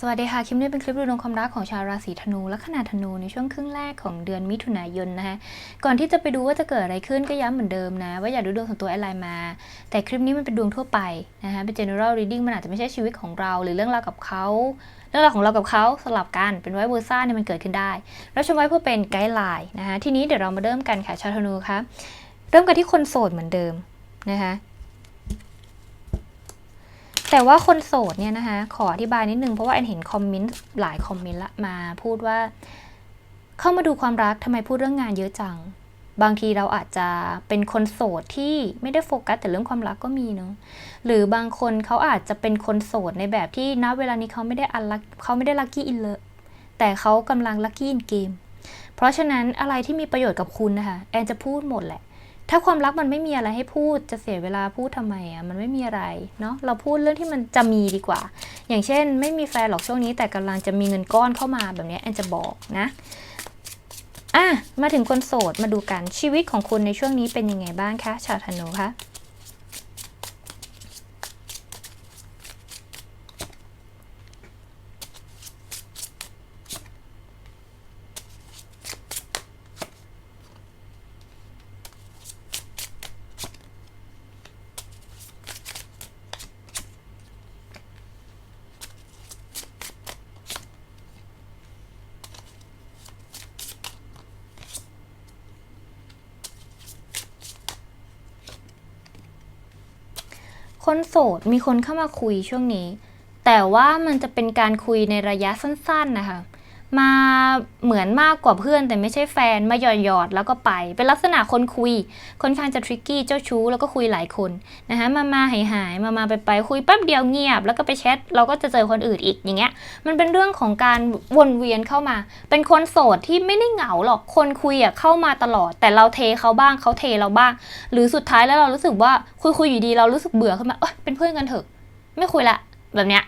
สวัสดีค่ะ คลิปนี้เป็นคลิปดูดวงความรักของชาวราศีธนูและขนาธนูในช่วงครึ่งแรกของเดือนมิถุนายนนะคะก่อนที่จะไปดูว่าจะเกิดอะไรขึ้นก็ย้ำเหมือนเดิมนะ ว่าอย่าดูดวงส่วนตัวอะไรมา แต่คลิปนี้มันเป็นดวงทั่วไปนะคะเป็น general reading มันอาจจะไม่ใช่ชีวิตของเราหรือเรื่องราวกับเขา เรื่องราวของเรากับเขาสลับกันเป็นไว้เวอร์ซ่าเนี่ยมันเกิดขึ้นได้รับชมไว้เพื่อเป็นไกด์ไลน์นะคะทีนี้เดี๋ยวเรามาเริ่มกันค่ะชาวธนูคะเริ่มกันที่คนโสดเหมือนเดิมนะคะ แต่ว่าคนโสดเนี่ยนะคะ ขออธิบายนิดนึง เพราะว่าแอนเห็นคอมเมนต์หลายคอมเมนต์ละมาพูดว่า เข้ามาดูความรักทำไมพูดเรื่องงานเยอะจัง บางทีเราอาจจะเป็นคนโสดที่ไม่ได้โฟกัสแต่เรื่องความรักก็มีเนาะหรือบางคนเขาอาจจะเป็นคนโสดในแบบที่ณเวลานี้เขาไม่ได้อันลักเขาไม่ได้ลัคกี้อินเลยแต่เขากำลังลัคกี้อินเกมเพราะฉะนั้นอะไรที่มีประโยชน์กับคุณนะคะแอนจะพูดหมดแหละ ถ้าความรักมันไม่มีอะไรให้พูดจะเสียเวลาพูดทำไมอะมันไม่มีอะไรเนาะเราพูดเรื่องที่มันจะมีดีกว่า อย่างเช่น ไม่มีแฟนหรอกช่วงนี้ แต่กำลังจะมีเงินก้อนเข้ามาแบบนี้แอนจะบอกนะอะมาถึงคนโสดมาดูกันชีวิตของคุณในช่วงนี้เป็นยังไงบ้างคะชาวธนูคะ คนโสดมีคนเข้ามาคุยช่วงนี้ แต่ว่ามันจะเป็นการคุยในระยะสั้นๆนะคะ มาเหมือนมากกว่าเพื่อนแต่ไม่ใช่แฟนมาหยอดหยอดแล้วก็ไป เป็นลักษณะคนคุยค่อนข้างจะทริกกี้เจ้าชู้แล้วก็คุยหลายคนนะคะมามาหายหายมามาไปไปคุยแป๊บเดียวเงียบ แล้วก็ไปแชทเราก็จะเจอคนอื่นอีกอย่างเงี้ย มันเป็นเรื่องของการวนเวียนเข้ามา เป็นคนโสดที่ไม่ได้เหงาหรอกคนคุยอะเข้ามาตลอด แต่เราเทเขาบ้างเขาเทเราบ้าง หรือสุดท้ายแล้วเรารู้สึกว่าคุยคุยอยู่ดีเรารู้สึกเบื่อขึ้นมาเอยเป็นเพื่อนกันเถอะ ไม่คุยละแบบเนี้ย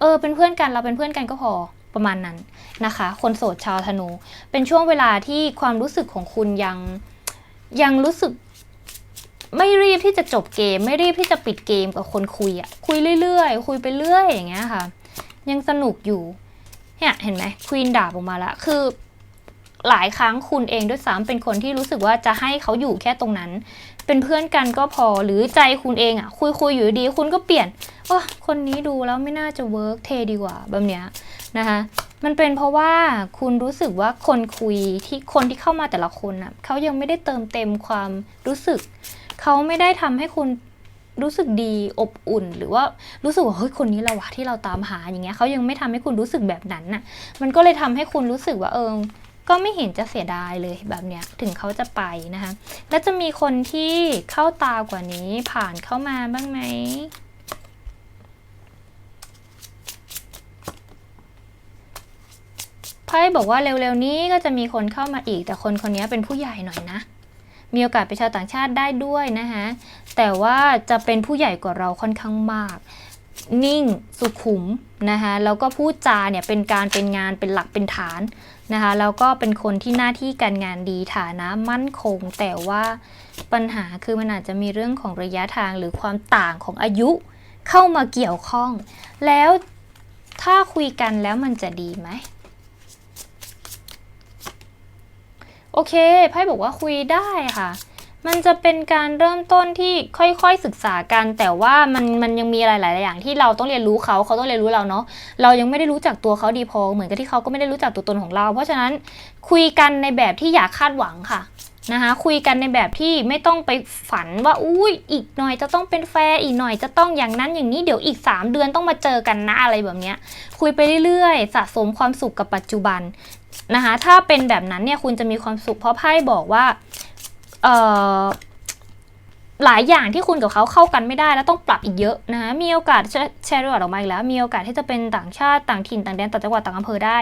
เออเป็นเพื่อนกันเราเป็นเพื่อนกันก็พอ ประมาณนั้นนะคะ คนโสดชาวธนู เป็นช่วงเวลาที่ความรู้สึกของคุณยังยังรู้สึกไม่รีบที่จะจบเกม ไม่รีบที่จะปิดเกมกับคนคุยอะคุยเรื่อยๆ คุยไปเรื่อยอย่างเงี้ยค่ะ ยังสนุกอยู่เนี่ยเห็นไหมควีนดาบออกมาล้วคือหลายครั้งคุณเองด้วยซ้ำเป็นคนที่รู้สึกว่าจะให้เขาอยู่แค่ตรงนั้น เป็นเพื่อนกันก็พอหรือใจคุณเองอะคุยคุยๆอยู่ดีคุณก็เปลี่ยนว่าคนนี้ดูแล้วไม่น่าจะเวิร์กเทดีกว่าแบบเนี้ย นะคะมันเป็นเพราะว่าคุณรู้สึกว่าคนคุยที่คนที่เข้ามาแต่ละคนน่ะเขายังไม่ได้เติมเต็มความรู้สึก เขาไม่ได้ทำให้คุณรู้สึกดีอบอุ่น หรือว่ารู้สึกว่าเฮ้ยคนนี้เราวะที่เราตามหาอย่างเงี้ยเขายังไม่ทำให้คุณรู้สึกแบบนั้นน่ะ มันก็เลยทำให้คุณรู้สึกว่าเออก็ไม่เห็นจะเสียดายเลยแบบเนี้ยถึงเขาจะไปนะคะ แล้วจะมีคนที่เข้าตากว่านี้ผ่านเข้ามาบ้างไหม ไพ่บอกว่าเร็วๆนี้ก็จะมีคนเข้ามาอีก แต่คนคนนี้เป็นผู้ใหญ่หน่อยนะ มีโอกาสเป็นชาวต่างชาติได้ด้วยนะคะแต่ว่าจะเป็นผู้ใหญ่กว่าเราค่อนข้างมาก นิ่งสุขุมนะคะแล้วก็พูดจาเนี่ยเป็นการเป็นงานเป็นหลักเป็นฐานนะคะแล้วก็เป็นคนที่หน้าที่การงานดีฐานะมั่นคง แต่ว่าปัญหาคือมันอาจจะมีเรื่องของระยะทางหรือความต่างของอายุเข้ามาเกี่ยวข้อง แล้วถ้าคุยกันแล้วมันจะดีไหม โอเคไพ่บอกว่าคุยได้ค่ะ มันจะเป็นการเริ่มต้นที่ค่อยๆศึกษากัน แต่ว่ามันมันยังมีหลายๆอย่างที่เราต้องเรียนรู้เขาเขาต้องเรียนรู้เราเนาะเรายังไม่ได้รู้จักตัวเขาดีพอเหมือนกับที่เขาก็ไม่ได้รู้จักตัวตนของเรา เพราะฉะนั้นคุยกันในแบบที่อย่าคาดหวังค่ะ นะคะคุยกันในแบบที่ไม่ต้องไปฝันว่าอุ้ยอีกหน่อยจะต้องเป็นแฟนอีกหน่อยจะต้องอย่างนั้นอย่างนี้เดี๋ยวอีก 3 เดือนต้องมาเจอกันนะอะไรแบบเนี้ยคุยไปเรื่อยๆ สะสมความสุขกับปัจจุบันนะคะถ้าเป็นแบบนั้นเนี่ยคุณจะมีความสุขเพราะไพ่บอกว่าเอ่อ หลายอย่างที่คุณกับเขาเข้ากันไม่ได้แล้วต้องปรับอีกเยอะนะคะมีโอกาสแชร์รอดออกมาอีกแล้ว มีโอกาสที่จะเป็นต่างชาติต่างถิ่นต่างแดนต่างจังหวัดต่างอำเภอได้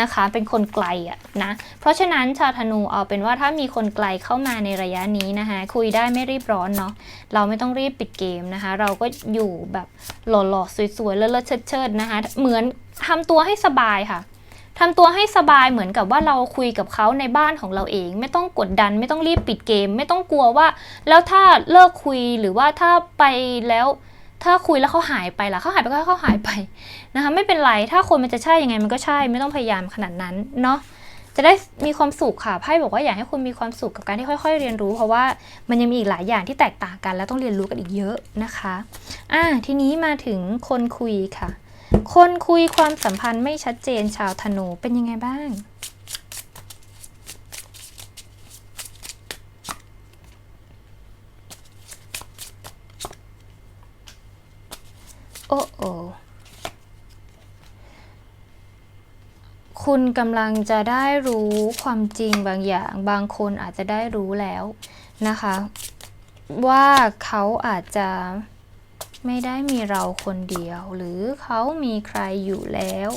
นะคะ เป็นคนไกลอะนะเพราะฉะนั้นชาวธนูเอาเป็นว่าถ้ามีคนไกลเข้ามาในระยะนี้นะคะคุยได้ไม่รีบร้อนเนาะเราไม่ต้องรีบปิดเกมนะคะ เราก็อยู่แบบหล่อๆสวยๆเลิศๆเชิดๆนะคะเหมือนทำตัวให้สบายค่ะ ทำตัวให้สบายเหมือนกับว่าเราคุยกับเขาในบ้านของเราเอง ไม่ต้องกดดัน ไม่ต้องรีบปิดเกม ไม่ต้องกลัวว่า แล้วถ้าเลิกคุยหรือว่าถ้าไปแล้ว ถ้าคุยแล้วเขาหายไปล่ะเขาหายไปก็เขาหายไปนะคะไม่เป็นไรถ้าคนมันจะใช่ยังไงมันก็ใช่ ไม่ต้องพยายามขนาดนั้นเนาะจะได้มีความสุขค่ะไพ่บอกว่าอยากให้คุณมีความสุขกับการที่ค่อย ๆ เรียนรู้ เพราะว่ามันยังมีอีกหลายอย่างที่แตกต่างกัน แล้วต้องเรียนรู้กันอีกเยอะนะคะอะทีนี้มาถึงคนคุยค่ะ คนคุยความสัมพันธ์ไม่ชัดเจนชาวธนูเป็นยังไงบ้าง โอ้โอคุณกำลังจะได้รู้ความจริงบางอย่าง บางคนอาจจะได้รู้แล้วนะคะ ว่าเขาอาจจะ ไม่ได้มีเราคนเดียว หรือเขามีใครอยู่แล้ว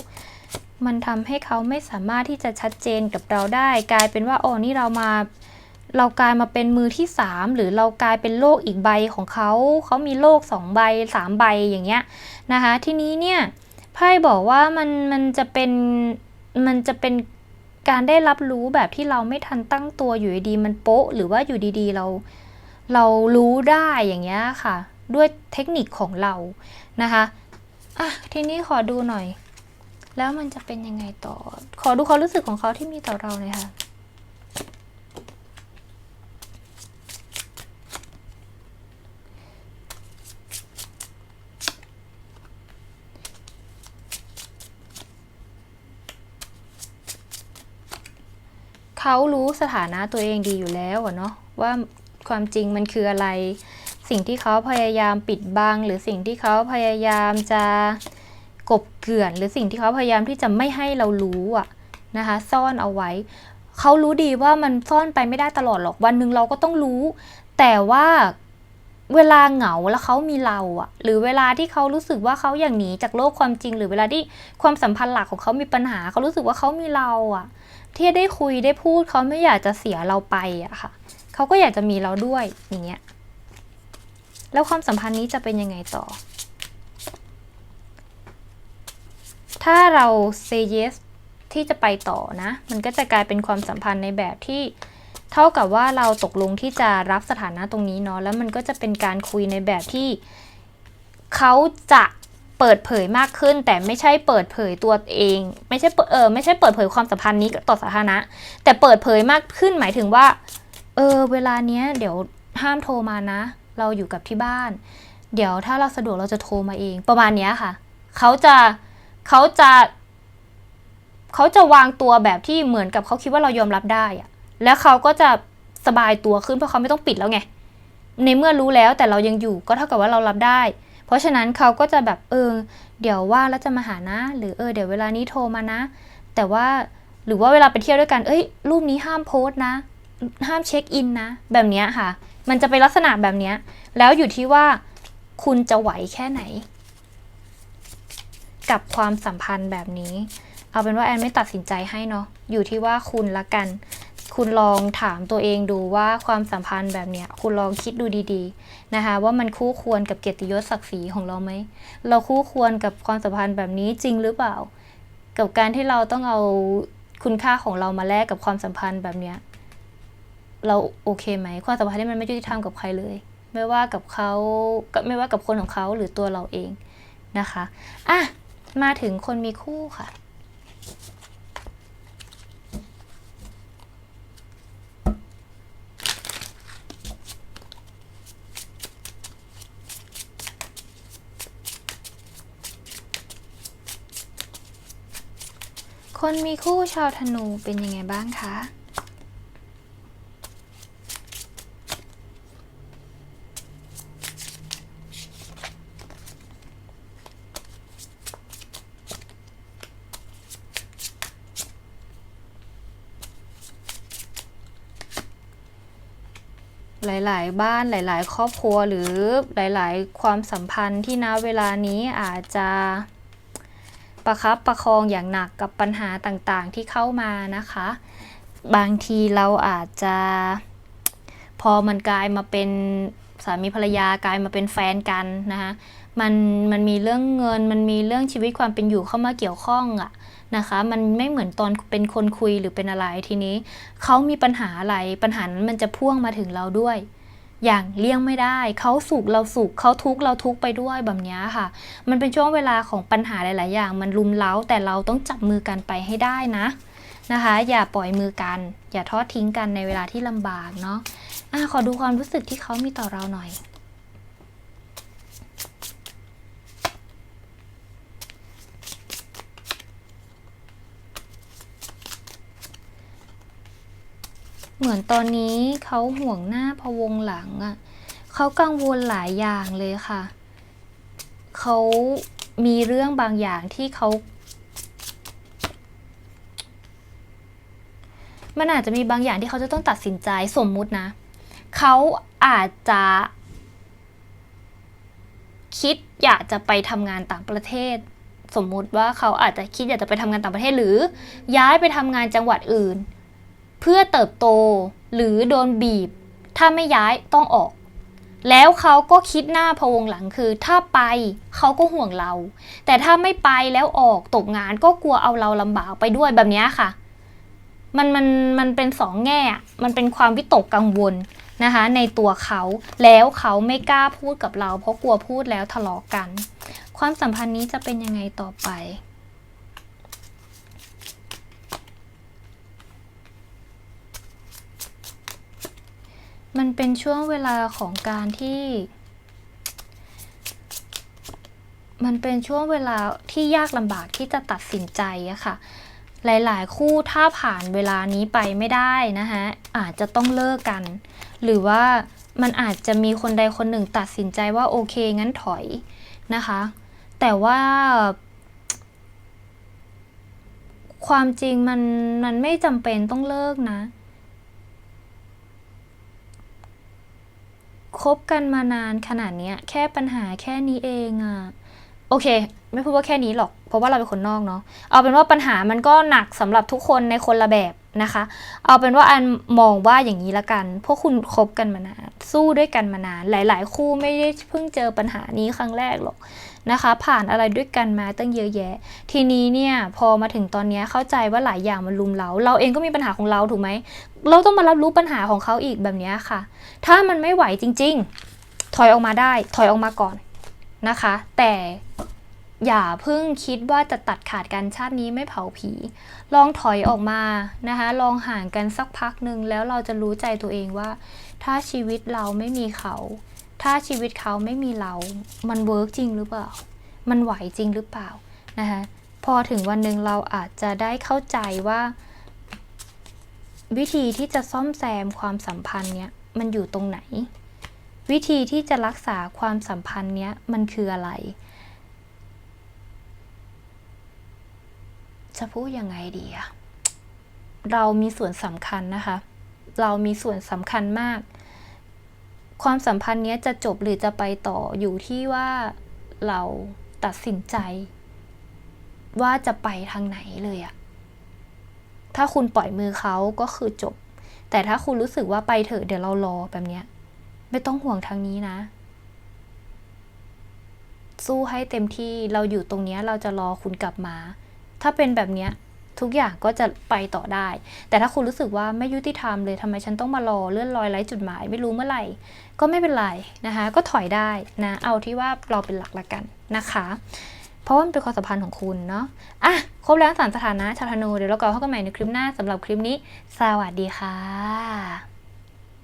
มันทำให้เขาไม่สามารถที่จะชัดเจนกับเราได้ กลายเป็นว่าโอ๋อนี่เรามา เรากลายมาเป็นมือที่สามหรือเรากลายเป็นโลกอีกใบของเขา เขามีโลกสองใบสามใบอย่างเงี้ยนะคะ ทีนี้เนี่ยไพ่บอกว่ามันมันจะเป็นมันจะเป็นการได้รับรู้แบบที่เราไม่ทันตั้งตัวอยู่ดีมันโป๊ะ หรือว่าอยู่ดีๆเราเรารู้ได้อย่างเงี้ยค่ะ ด้วยเทคนิคของเรานะคะอะทีนี้ขอดูหน่อย แล้วมันจะเป็นยังไงต่อ ขอดูความรู้สึกของเขาที่มีต่อเราหน่อยค่ะเขารู้สถานะตัวเองดีอยู่แล้วอะเนาะว่าความจริงมันคืออะไร สิ่งที่เขาพยายามปิดบัง หรือสิ่งที่เขาพยายามจะกบเกลื่อน หรือสิ่งที่เขาพยายามที่จะไม่ให้เรารู้อะนะคะซ่อนเอาไว้เขารู้ดีว่ามันซ่อนไปไม่ได้ตลอดหรอกวันหนึ่งเราก็ต้องรู้ แต่ว่าเวลาเหงาแล้วเขามีเราอะหรือเวลาที่เขารู้สึกว่าเขาอย่างหนีจากโลกความจริง หรือเวลาที่ความสัมพันธ์หลักของเขามีปัญหาเขารู้สึกว่าเขามีเราอะที่ได้คุยได้พูดเขาไม่อยากจะเสียเราไปอะค่ะเขาก็อยากจะมีเราด้วยอย่างเงี้ย แล้วความสัมพันธ์นี้จะเป็นยังไงต่อ ถ้าเรา say yes ที่จะไปต่อนะ มันก็จะกลายเป็นความสัมพันธ์ในแบบที่เท่ากับว่าเราตกลงที่จะรับสถานะตรงนี้เนาะ แล้วมันก็จะเป็นการคุยในแบบที่เขาจะเปิดเผยมากขึ้น แต่ไม่ใช่เปิดเผยตัวเอง ไม่ใช่เปิดเออไม่ใช่เปิดเผยความสัมพันธ์นี้ต่อสาธารณะ แต่เปิดเผยมากขึ้นหมายถึงว่า เออ เวลาเนี้ยเดี๋ยวห้ามโทรมานะ เราอยู่กับที่บ้าน เดี๋ยวถ้าเราสะดวกเราจะโทรมาเอง ประมาณเนี้ยค่ะ เขาจะเขาจะเขาจะวางตัวแบบที่เหมือนกับเขาคิดว่าเรายอมรับได้อะแล้วเขาก็จะสบายตัวขึ้นเพราะเขาไม่ต้องปิดแล้วไง ในเมื่อรู้แล้วแต่เรายังอยู่ก็เท่ากับว่าเรารับได้ เพราะฉะนั้นเขาก็จะแบบเออ เดี๋ยวว่าแล้วจะมาหานะ หรือเออเดี๋ยวเวลานี้โทรมานะ แต่ว่าหรือว่าเวลาไปเที่ยวด้วยกัน เอ้ยรูปนี้ห้ามโพสต์นะ ห้ามเช็คอินนะ แบบเนี้ยค่ะ มันจะเป็นลักษณะแบบนี้ แล้วอยู่ที่ว่าคุณจะไหวแค่ไหน กับความสัมพันธ์แบบนี้ เอาเป็นว่าแอนไม่ตัดสินใจให้เนาะ อยู่ที่ว่าคุณละกัน คุณลองถามตัวเองดูว่าความสัมพันธ์แบบเนี้ย คุณลองคิดดูดีๆนะคะว่ามันคู่ควรกับเกียรติยศศักดิ์ศรีของเราไหม เราคู่ควรกับความสัมพันธ์แบบนี้จริงหรือเปล่า กับการที่เราต้องเอาคุณค่าของเรามาแลกกับความสัมพันธ์แบบเนี้ย เราโอเคไหมความสัมพันธ์ที่มันไม่ยุติธรรมกับใครเลย ไม่ว่ากับเขากับไม่ว่ากับคนของเขาหรือตัวเราเองนะคะอะมาถึงคนมีคู่ค่ะคนมีคู่ชาวธนูเป็นยังไงบ้างคะ หลาย ๆ บ้านหลาย ๆ ครอบครัวหรือหลาย ๆ ความสัมพันธ์ที่ณเวลานี้อาจจะประคับประคองอย่างหนักกับปัญหาต่างๆที่เข้ามานะคะ บางทีเราอาจจะ พอมันกลายมาเป็นสามีภรรยากลายมาเป็นแฟนกันนะคะ มันมันมีเรื่องเงิน มันมีเรื่องชีวิตความเป็นอยู่เข้ามาเกี่ยวข้องอะนะคะ มันไม่เหมือนตอนเป็นคนคุยหรือเป็นอะไรทีนี้เขามีปัญหาอะไรปัญหานั้นมันจะพ่วงมาถึงเราด้วย อย่างเลี่ยงไม่ได้เขาสุขเราสุขเขาทุกข์เราทุกข์ไปด้วยแบบนี้ค่ะ มันเป็นช่วงเวลาของปัญหาหลาย ๆ อย่าง มันลุมเล้าแต่เราต้องจับมือกันไปให้ได้นะนะคะ อย่าปล่อยมือกัน อย่าทอดทิ้งกันในเวลาที่ลำบากเนาะอะขอดูความรู้สึกที่เขามีต่อเราหน่อย เหมือนตอนนี้เขาห่วงหน้าพะวงหลังอะ่ะเขากังวลหลายอย่างเลยค่ะ เขามีเรื่องบางอย่างที่เขา มันอาจจะมีบางอย่างที่เขาจะต้องตัดสินใจสมมุตินะ เขาอาจจะ คิดอยากจะไปทำงานต่างประเทศ สมมุติว่าเขาอาจจะคิดอยากจะไปทำงานต่างประเทศหรือ ย้ายไปทำงานจังหวัดอื่น เพื่อเติบโตหรือโดนบีบ ถ้าไม่ย้ายต้องออก แล้วเขาก็คิดหน้าพะวงหลังคือ ถ้าไปเขาก็ห่วงเรา แต่ถ้าไม่ไปแล้วออกตกงานก็กลัวเอาเราลำบากไปด้วยแบบนี้ค่ะ มันมันมันเป็นสองแง่ มันเป็นความวิตกกังวลนะคะในตัวเขาแล้วเขาไม่กล้าพูดกับเรา เพราะกลัวพูดแล้วทะเลาะกัน ความสัมพันธ์นี้จะเป็นยังไงต่อไป มันเป็นช่วงเวลาของการที่ มันเป็นช่วงเวลาที่ยากลำบากที่จะตัดสินใจอะค่ะ หลายๆ คู่ถ้าผ่านเวลานี้ไปไม่ได้นะคะอาจจะต้องเลิกกัน หรือว่ามันอาจจะมีคนใดคนหนึ่งตัดสินใจว่าโอเคงั้นถอยนะคะ แต่ว่า ความจริงมันมันไม่จำเป็นต้องเลิกนะ คบกันมานานขนาดเนี้ย แค่ปัญหาแค่นี้เองอะโอเค ไม่พูดว่าแค่นี้หรอก เพราะว่าเราเป็นคนนอกเนาะเอาเป็นว่าปัญหามันก็หนักสำหรับทุกคนในคนละแบบนะคะ เอาเป็นว่าอันมองว่าอย่างนี้ละกัน พวกคุณคบกันมานาน สู้ด้วยกันมานาน หลาย ๆ คู่ไม่ได้เพิ่งเจอปัญหานี้ครั้งแรกหรอกนะคะ ผ่านอะไรด้วยกันมาตั้งเยอะแยะ ทีนี้เนี่ยพอมาถึงตอนนี้เข้าใจว่าหลายอย่างมันลุมเรา เราเองก็มีปัญหาของเราถูกไหม เราต้องมารับรู้ปัญหาของเขาอีกแบบนี้ค่ะ ถ้ามันไม่ไหวจริง ๆ ถอยออกมาได้ ถอยออกมาก่อนนะคะ แต่ อย่าเพิ่งคิดว่าจะตัดขาดกันชาตินี้ไม่เผาผี ลองถอยออกมานะคะ ลองห่างกันสักพักหนึ่งแล้วเราจะรู้ใจตัวเองว่า ถ้าชีวิตเราไม่มีเขา ถ้าชีวิตเขาไม่มีเรา มันเวิร์กจริงหรือเปล่า มันไหวจริงหรือเปล่านะคะพอถึงวันหนึ่งเราอาจจะได้เข้าใจว่า วิธีที่จะซ่อมแซมความสัมพันธ์เนี้ยมันอยู่ตรงไหน วิธีที่จะรักษาความสัมพันธ์เนี้ยมันคืออะไร จะพูดยังไงดีอะเรามีส่วนสำคัญนะคะ เรามีส่วนสำคัญมาก ความสัมพันธ์เนี้ยจะจบหรือจะไปต่ออยู่ที่ว่าเราตัดสินใจ ว่าจะไปทางไหนเลยอะถ้าคุณปล่อยมือเขาก็คือจบ แต่ถ้าคุณรู้สึกว่าไปเถอะเดี๋ยวเรารอแบบเนี้ย ไม่ต้องห่วงทางนี้นะ สู้ให้เต็มที่เราอยู่ตรงเนี้ยเราจะรอคุณกลับมา ถ้าเป็นแบบเนี้ยทุกอย่างก็จะไปต่อได้ แต่ถ้าคุณรู้สึกว่าไม่ยุติธรรมเลยทำไมฉันต้องมารอเลื่อนลอยไร้จุดหมาย ไม่รู้เมื่อไหร่ ก็ไม่เป็นไรนะคะ ก็ถอยได้นะ เอาที่ว่าเราเป็นหลักละกันนะคะ เพราะว่ามันเป็นความสัมพันธ์ของคุณเนาะอะครบแล้วสามสถานะชาธนูเดี๋ยวเรากลับมาพบกันใหม่ในคลิปหน้าสำหรับคลิปนี้ สวัสดีค่ะ